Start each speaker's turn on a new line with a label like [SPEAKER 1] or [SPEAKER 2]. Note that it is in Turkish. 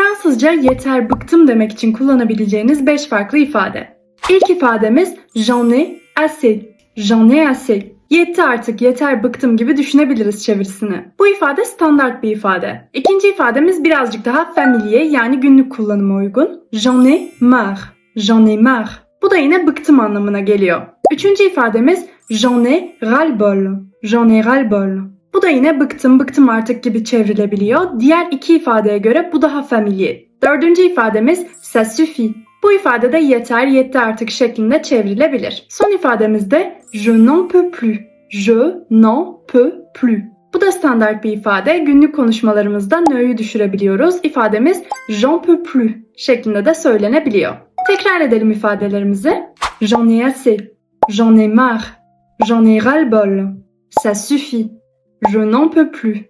[SPEAKER 1] Fransızca yeter bıktım demek için kullanabileceğiniz 5 farklı ifade. İlk ifademiz j'en ai assez. J'en ai assez. Yetti artık, yeter bıktım gibi düşünebiliriz çevirisini. Bu ifade standart bir ifade. İkinci ifademiz birazcık daha familier yani günlük kullanıma uygun. J'en ai marre. J'en ai marre. Bu da yine bıktım anlamına geliyor. Üçüncü ifademiz j'en ai ras-le-bol. J'en ai ras-le-bol. Bu da yine bıktım bıktım artık gibi çevrilebiliyor. Diğer iki ifadeye göre bu daha familier. Dördüncü ifademiz ça suffit. Bu ifade de yeter yetti artık şeklinde çevrilebilir. Son ifademiz de je n'en peux plus. Je n'en peux plus. Bu da standart bir ifade. Günlük konuşmalarımızda nö'yü düşürebiliyoruz. İfademiz j'en peux plus şeklinde de söylenebiliyor. Tekrar edelim ifadelerimizi. J'en ai assez. J'en ai marre. J'en ai ras-le-bol. Ça suffit. Je n'en peux plus.